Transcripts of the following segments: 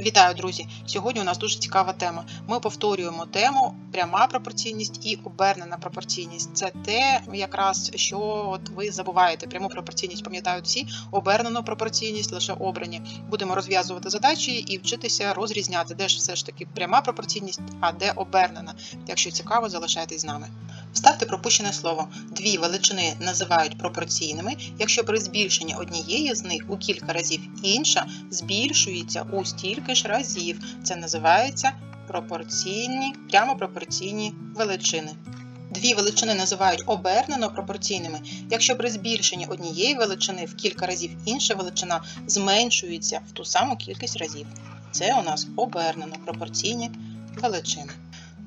Вітаю, друзі! Сьогодні у нас дуже цікава тема. Ми повторюємо тему пряма пропорційність і обернена пропорційність. Це те, якраз що от ви забуваєте. Пряму пропорційність пам'ятають всі, обернену пропорційність лише обрані. Будемо розв'язувати задачі і вчитися розрізняти, де ж все ж таки пряма пропорційність, а де обернена. Якщо цікаво, залишайтесь з нами. Вставте пропущене слово. Дві величини називають пропорційними, якщо при збільшенні однієї з них у кілька разів інша збільшується у стільки ж разів. Це називається пропорційні, прямо пропорційні величини. Дві величини називають обернено пропорційними, якщо при збільшенні однієї величини в кілька разів інша величина зменшується в ту саму кількість разів. Це у нас обернено пропорційні величини.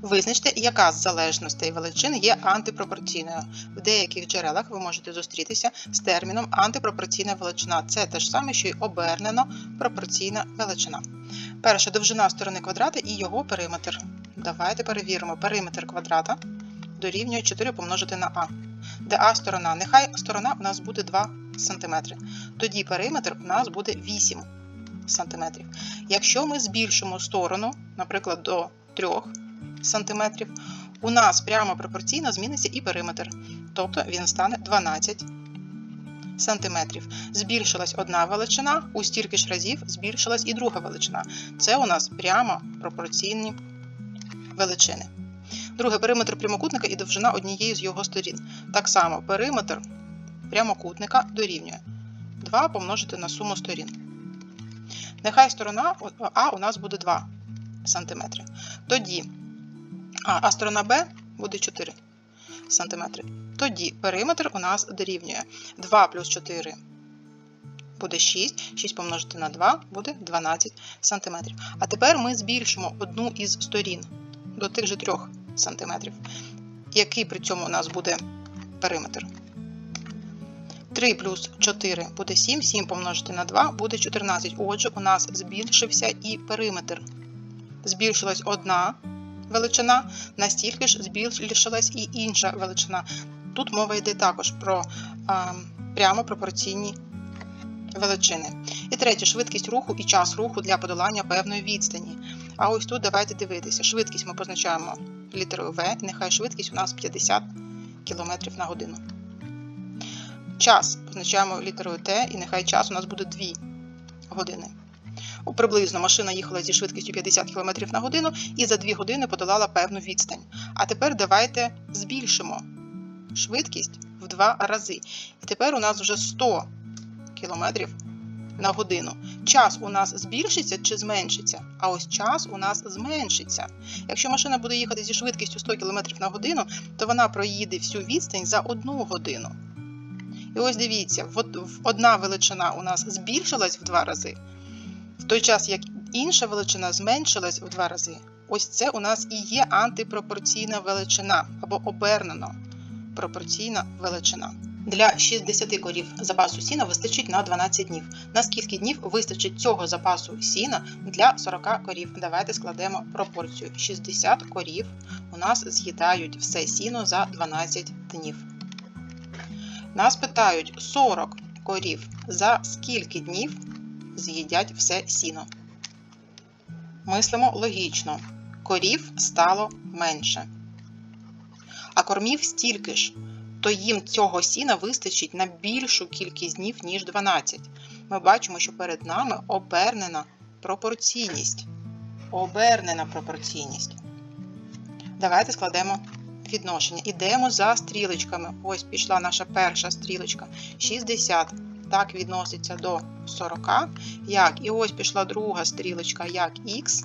Визначте, яка з залежностей величин є антипропорційною. В деяких джерелах ви можете зустрітися з терміном антипропорційна величина. Це те ж саме, що й обернено пропорційна величина. Перша довжина сторони квадрата і його периметр. Давайте перевіримо. Периметр квадрата дорівнює 4 помножити на а. Де а сторона? Нехай сторона у нас буде 2 см. Тоді периметр у нас буде 8 см. Якщо ми збільшимо сторону, наприклад, до 3 см, у нас прямо пропорційно зміниться і периметр, тобто він стане 12 см. Збільшилась одна величина, у стільки ж разів збільшилась і друга величина. Це у нас прямо пропорційні величини. Друге периметр прямокутника і довжина однієї з його сторін. Так само периметр прямокутника дорівнює 2 помножити на суму сторін. Нехай сторона А у нас буде 2 см. Тоді а, а сторона Б буде 4 см. Тоді периметр у нас дорівнює 2 плюс 4 буде 6, 6 помножити на 2 буде 12 см. А тепер ми збільшимо одну із сторін до тих же 3 см. Який при цьому у нас буде периметр? 3 плюс 4 буде 7, 7 помножити на 2 буде 14. Отже, у нас збільшився і периметр. Збільшилась одна величина, настільки ж збільшилась і інша величина. Тут мова йде також про а, прямо пропорційні величини. І третє швидкість руху і час руху для подолання певної відстані. А ось тут давайте дивитися. Швидкість ми позначаємо літерою В, нехай швидкість у нас 50 км на годину. Час позначаємо літерою Т, і нехай час у нас буде 2 години. Приблизно машина їхала зі швидкістю 50 км на годину і за 2 години подолала певну відстань. А тепер давайте збільшимо швидкість в 2 рази. І тепер у нас вже 100 км на годину. Час у нас збільшиться чи зменшиться? А ось час у нас зменшиться. Якщо машина буде їхати зі швидкістю 100 км на годину, то вона проїде всю відстань за 1 годину. І ось дивіться, одна величина у нас збільшилась в 2 рази, в той час як інша величина зменшилась в 2 рази. Ось це у нас і є антипропорційна величина або обернено пропорційна величина. Для 60 корів запасу сіна вистачить на 12 днів. На скільки днів вистачить цього запасу сіна для 40 корів? Давайте складемо пропорцію. 60 корів у нас з'їдають все сіно за 12 днів. Нас питають 40 корів за скільки днів з'їдять все сіно. Мислимо логічно. Корів стало менше. А кормів стільки ж то їм цього сіна вистачить на більшу кількість днів, ніж 12. Ми бачимо, що перед нами обернена пропорційність. Обернена пропорційність. Давайте складемо відношення. Ідемо за стрілочками. Ось пішла наша перша стрілочка. 60. Так відноситься до 40. Як? І ось пішла друга стрілочка, як х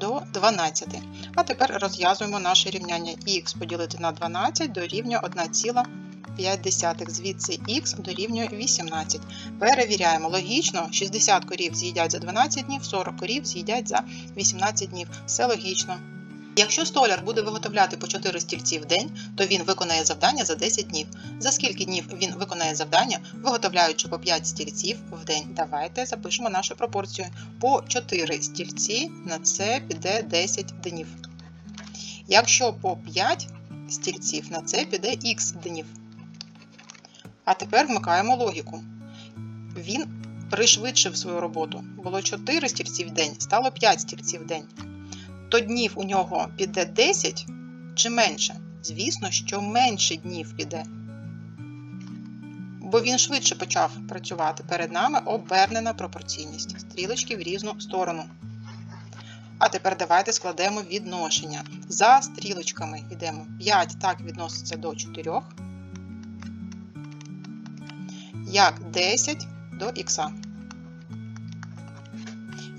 до 12. А тепер розв'язуємо наше рівняння х поділити на 12 дорівнює 1,5. Звідси х дорівнює 18. Перевіряємо логічно, 60 корів з'їдять за 12 днів, 40 корів з'їдять за 18 днів. Все логічно. Якщо столяр буде виготовляти по 4 стільці в день, то він виконає завдання за 10 днів. За скільки днів він виконає завдання, виготовляючи по 5 стільців в день? Давайте запишемо нашу пропорцію. По 4 стільці на це піде 10 днів. Якщо по 5 стільців на це піде х днів. А тепер вмикаємо логіку. Він пришвидшив свою роботу. Було 4 стільці в день, стало 5 стільців в день. То днів у нього піде 10 чи менше? Звісно, що менше днів піде. Бо він швидше почав працювати. Перед нами обернена пропорційність. Стрілочки в різну сторону. А тепер давайте складемо відношення. За стрілочками йдемо. 5 так відноситься до 4. Як 10 до х.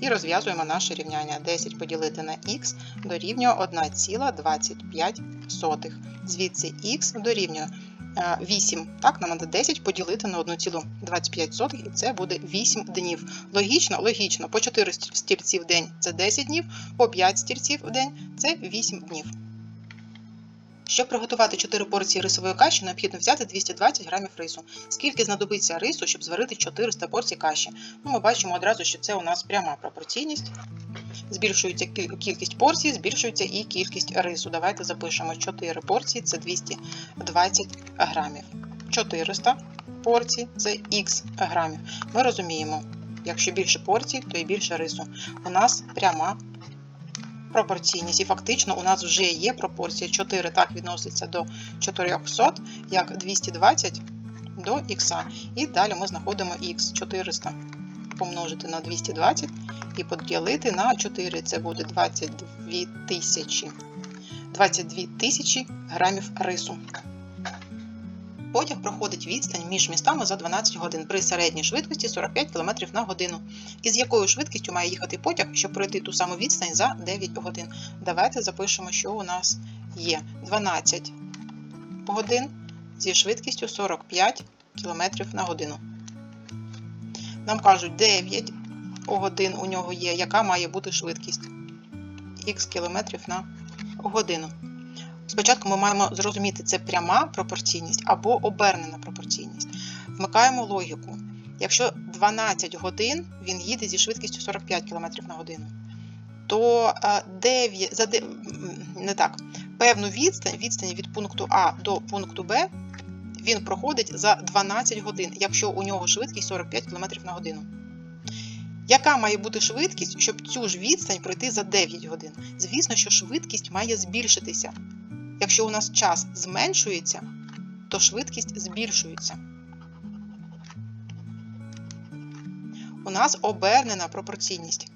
І розв'язуємо наше рівняння. 10 поділити на х дорівнює 1,25. Звідси х дорівнює е, 8. Так, нам треба 10 поділити на 1,25, і це буде 8 днів. Логічно, логічно, по 4 стільці в день це 10 днів, по 5 стільців в день це 8 днів. Щоб приготувати 4 порції рисової каші, необхідно взяти 220 грамів рису. Скільки знадобиться рису, щоб зварити 400 порцій каші? Ну, ми бачимо одразу, що це у нас пряма пропорційність. Збільшується кількість порцій, збільшується і кількість рису. Давайте запишемо 4 порції це 220 грамів. 400 порцій це х грамів. Ми розуміємо, якщо більше порцій, то і більше рису. У нас пряма пропорційність. І фактично у нас вже є пропорція 4 так відноситься до 400, як 220 до х. І далі ми знаходимо х 400 помножити на 220 і поділити на 4. Це буде 22 тисячі. 22 тисячі грамів рису. Потяг проходить відстань між містами за 12 годин при середній швидкості 45 км на годину. І з якою швидкістю має їхати потяг, щоб пройти ту саму відстань за 9 годин? Давайте запишемо, що у нас є 12 годин зі швидкістю 45 км на годину. Нам кажуть 9 годин у нього є, яка має бути швидкість х кілометрів на годину. Спочатку ми маємо зрозуміти, це пряма пропорційність або обернена пропорційність. Вмикаємо логіку. Якщо 12 годин він їде зі швидкістю 45 км на годину, то 9, за, де- м, не так, певну відстань, відстань від пункту А до пункту Б він проходить за 12 годин, якщо у нього швидкість 45 км на годину. Яка має бути швидкість, щоб цю ж відстань пройти за 9 годин? Звісно, що швидкість має збільшитися. Якщо у нас час зменшується, то швидкість збільшується. У нас обернена пропорційність.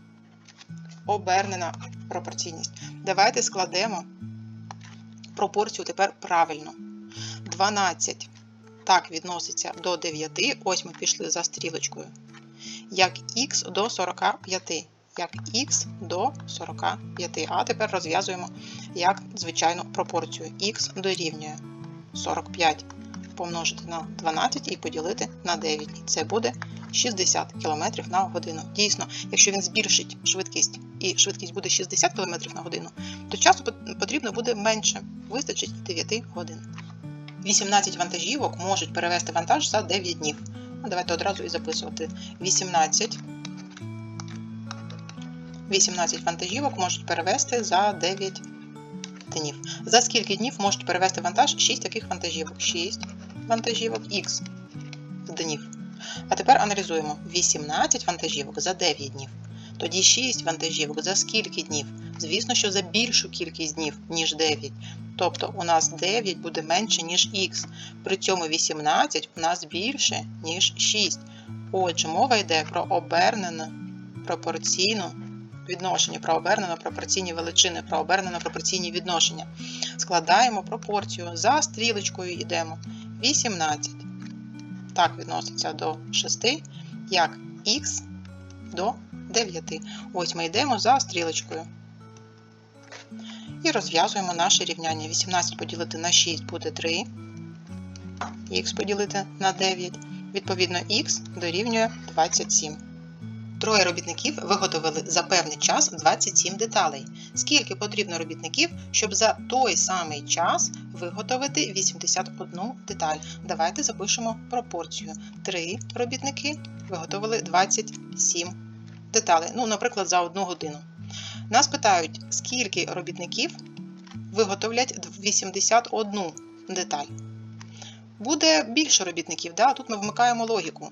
Обернена пропорційність. Давайте складемо пропорцію тепер правильно. 12 так відноситься до 9. Ось ми пішли за стрілочкою. Як х до 45. Як х до 45. А тепер розв'язуємо як звичайну пропорцію. х дорівнює 45 помножити на 12 і поділити на 9. І це буде 60 км на годину. Дійсно, якщо він збільшить швидкість і швидкість буде 60 км на годину, то часу потрібно буде менше. Вистачить 9 годин. 18 вантажівок можуть перевезти вантаж за 9 днів. Ну, давайте одразу і записувати. 18 18 вантажівок можуть перевезти за 9 днів. За скільки днів можуть перевезти вантаж 6 таких вантажівок? 6 вантажівок Х днів. А тепер аналізуємо 18 вантажівок за 9 днів. Тоді 6 вантажівок за скільки днів? Звісно, що за більшу кількість днів, ніж 9. Тобто у нас 9 буде менше, ніж х. При цьому 18 у нас більше, ніж 6. Отже, мова йде про обернену пропорційну відношення, про обернено пропорційні величини, про обернено пропорційні відношення. Складаємо пропорцію. За стрілочкою йдемо. 18. Так відноситься до 6, як х до 9. Ось ми йдемо за стрілочкою. І розв'язуємо наше рівняння. 18 поділити на 6 буде 3. Х поділити на 9. Відповідно, х дорівнює 27. Троє робітників виготовили за певний час 27 деталей. Скільки потрібно робітників, щоб за той самий час виготовити 81 деталь? Давайте запишемо пропорцію. Три робітники виготовили 27 деталей. Ну, наприклад, за одну годину. Нас питають, скільки робітників виготовлять 81 деталь. Буде більше робітників, да? тут ми вмикаємо логіку.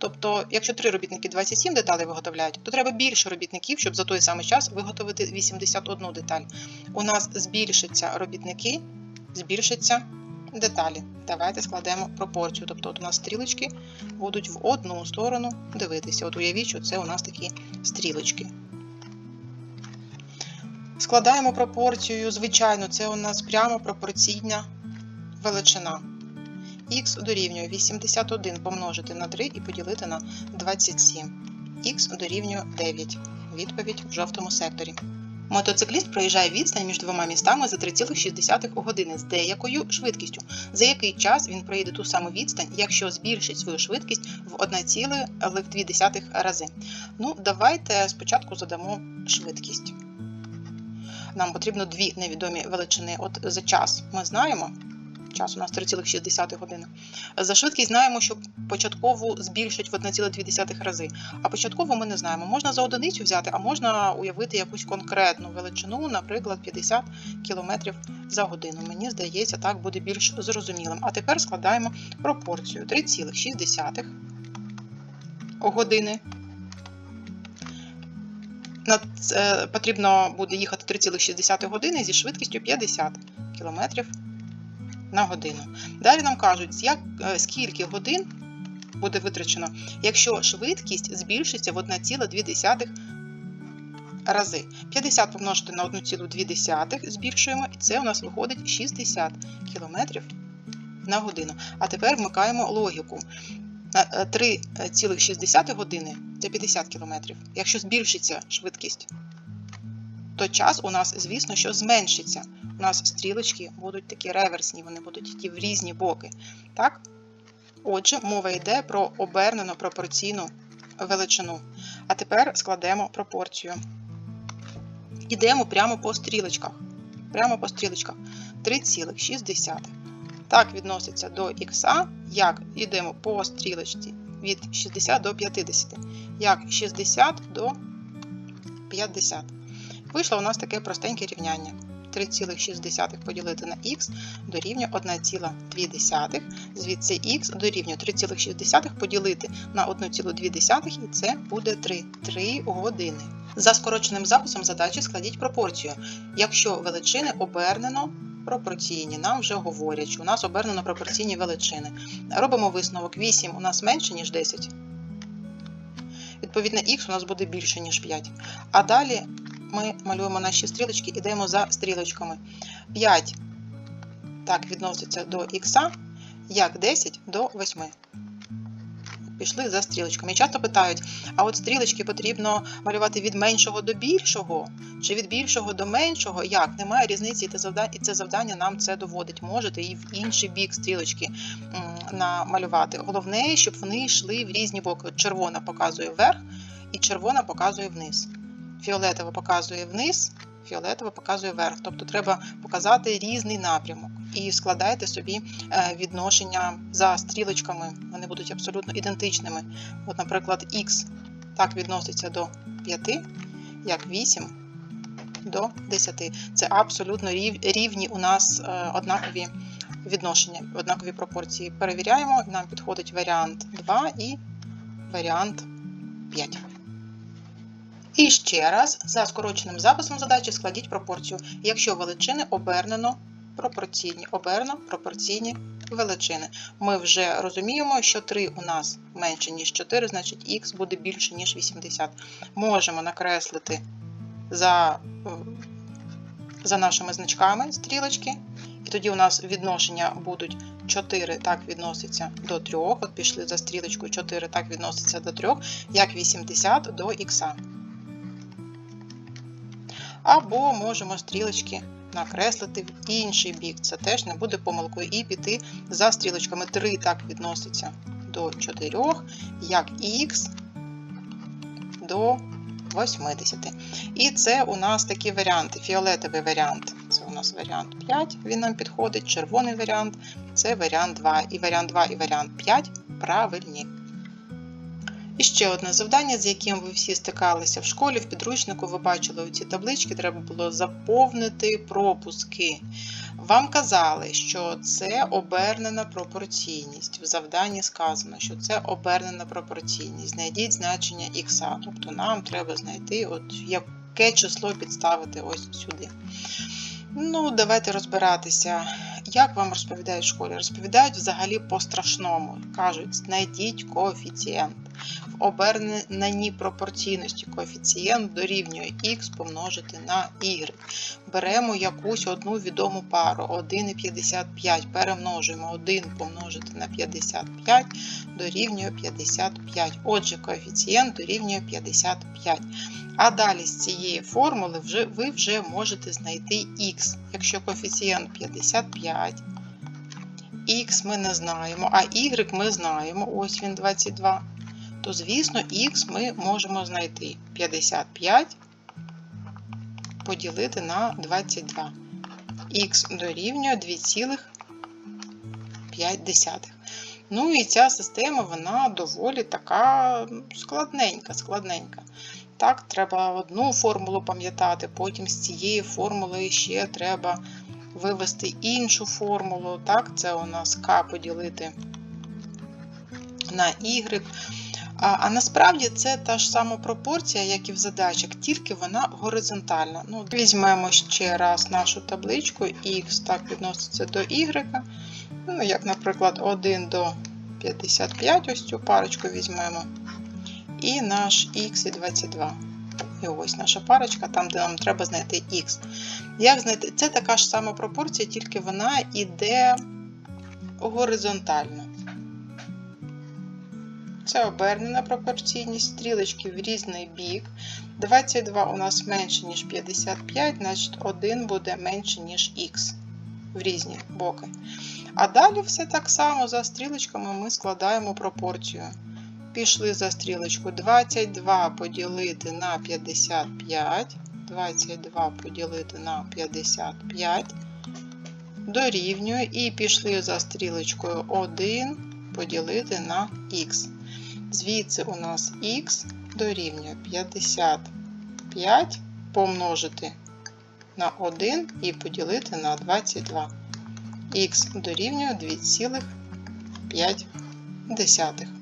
Тобто, якщо три робітники 27 деталей виготовляють, то треба більше робітників, щоб за той самий час виготовити 81 деталь. У нас збільшаться робітники, збільшаться деталі. Давайте складемо пропорцію. Тобто, от у нас стрілочки будуть в одну сторону дивитися. От уявіть, що це у нас такі стрілочки. Складаємо пропорцію, звичайно, це у нас прямо пропорційна величина. Х дорівнює 81 помножити на 3 і поділити на 27. Х дорівнює 9. Відповідь в жовтому секторі. Мотоцикліст проїжджає відстань між двома містами за 3,6 години з деякою швидкістю. За який час він проїде ту саму відстань, якщо збільшить свою швидкість в 1,2 рази. Ну, давайте спочатку задамо швидкість. Нам потрібно дві невідомі величини. От за час ми знаємо. Час у нас 3,6 години. За швидкість знаємо, що початкову збільшать в 1,2 рази. А початкову ми не знаємо. Можна за одиницю взяти, а можна уявити якусь конкретну величину, наприклад, 50 км за годину. Мені здається, так буде більш зрозумілим. А тепер складаємо пропорцію 3,6 години. На це потрібно буде їхати 3,6 години зі швидкістю 50 км на годину. Далі нам кажуть, як, скільки годин буде витрачено, якщо швидкість збільшиться в 1,2 рази. 50 помножити на 1,2 збільшуємо, і це у нас виходить 60 км на годину. А тепер вмикаємо логіку. 3,6 години це 50 км. Якщо збільшиться швидкість, то час у нас, звісно, що зменшиться. У нас стрілочки будуть такі реверсні, вони будуть йти в різні боки. Так? Отже, мова йде про обернену пропорційну величину. А тепер складемо пропорцію. Ідемо прямо по стрілочках. Прямо по стрілочках. 3,6. Так відноситься до х, як йдемо по стрілочці від 60 до 50, як 60 до 50. Вийшло у нас таке простеньке рівняння. 3,6 поділити на х дорівнює 1,2. Звідси х дорівнює 3,6 поділити на 1,2 і це буде 3. 3 години. За скороченим записом задачі складіть пропорцію. Якщо величини обернено пропорційні, нам вже говорять, що у нас обернено пропорційні величини. Робимо висновок 8 у нас менше, ніж 10. Відповідно, х у нас буде більше, ніж 5. А далі ми малюємо наші стрілочки, ідемо за стрілочками. 5 так відноситься до х, як 10 до 8. Пішли за стрілочками. І часто питають: а от стрілочки потрібно малювати від меншого до більшого, чи від більшого до меншого? Як? Немає різниці, і це завдання нам це доводить. Можете і в інший бік стрілочки намалювати. Головне, щоб вони йшли в різні боки. Червона показує вверх, і червона показує вниз фіолетово показує вниз, фіолетово показує вверх. Тобто треба показати різний напрямок. І складайте собі е, відношення за стрілочками, вони будуть абсолютно ідентичними. От, Наприклад, Х так відноситься до 5, як 8 до 10. Це абсолютно рівні у нас е, однакові відношення, однакові пропорції. Перевіряємо, нам підходить варіант 2 і варіант 5. І ще раз, за скороченим записом задачі складіть пропорцію, якщо величини обернено пропорційні, обернено пропорційні величини. Ми вже розуміємо, що 3 у нас менше, ніж 4, значить х буде більше, ніж 80. Можемо накреслити за за нашими значками стрілочки, і тоді у нас відношення будуть 4 так відноситься до 3, от пішли за стрілочкою 4 так відноситься до 3, як 80 до х. Або можемо стрілочки накреслити в інший бік. Це теж не буде помилкою. І піти за стрілочками 3 так відноситься до 4, як х до 80. І це у нас такі варіанти. Фіолетовий варіант це у нас варіант 5, він нам підходить, червоний варіант це варіант 2. І варіант 2 і варіант 5 правильні. І ще одне завдання, з яким ви всі стикалися в школі, в підручнику, ви бачили у ці таблички, треба було заповнити пропуски. Вам казали, що це обернена пропорційність. В завданні сказано, що це обернена пропорційність. Знайдіть значення х. Тобто нам треба знайти, от яке число підставити ось сюди. Ну, давайте розбиратися. Як вам розповідають в школі? Розповідають взагалі по-страшному. Кажуть, знайдіть коефіцієнт. В оберненій пропорційності коефіцієнт дорівнює х помножити на y. Беремо якусь одну відому пару 1,55. Перемножуємо 1 помножити на 55 дорівнює 55. Отже, коефіцієнт дорівнює 55. А далі з цієї формули вже, ви вже можете знайти х. Якщо коефіцієнт 55, х ми не знаємо, а y ми знаємо, ось він 22, то, звісно, х ми можемо знайти 55 поділити на 22. х дорівнює 2,5. Ну і ця система, вона доволі така складненька, складненька. Так, треба одну формулу пам'ятати, потім з цієї формули ще треба вивести іншу формулу. Так, це у нас k поділити на y. А, а насправді це та ж сама пропорція, як і в задачах, тільки вона горизонтальна. Ну, Візьмемо ще раз нашу табличку, x так відноситься до y. Ну, Як, наприклад, 1 до 55, ось цю парочку візьмемо. І наш х і 22. І ось наша парочка, там, де нам треба знайти х. Як знайти? Це така ж сама пропорція, тільки вона йде горизонтально. Це обернена пропорційність, стрілочки в різний бік. 22 у нас менше, ніж 55, значить 1 буде менше, ніж х в різні боки. А далі все так само за стрілочками ми складаємо пропорцію. Пішли за стрілочку 22 поділити на 55. 22 поділити на 55. Дорівнює. І пішли за стрілочкою 1 поділити на х. Звідси у нас х дорівнює 55 помножити на 1 і поділити на 22. Х дорівнює 2,5.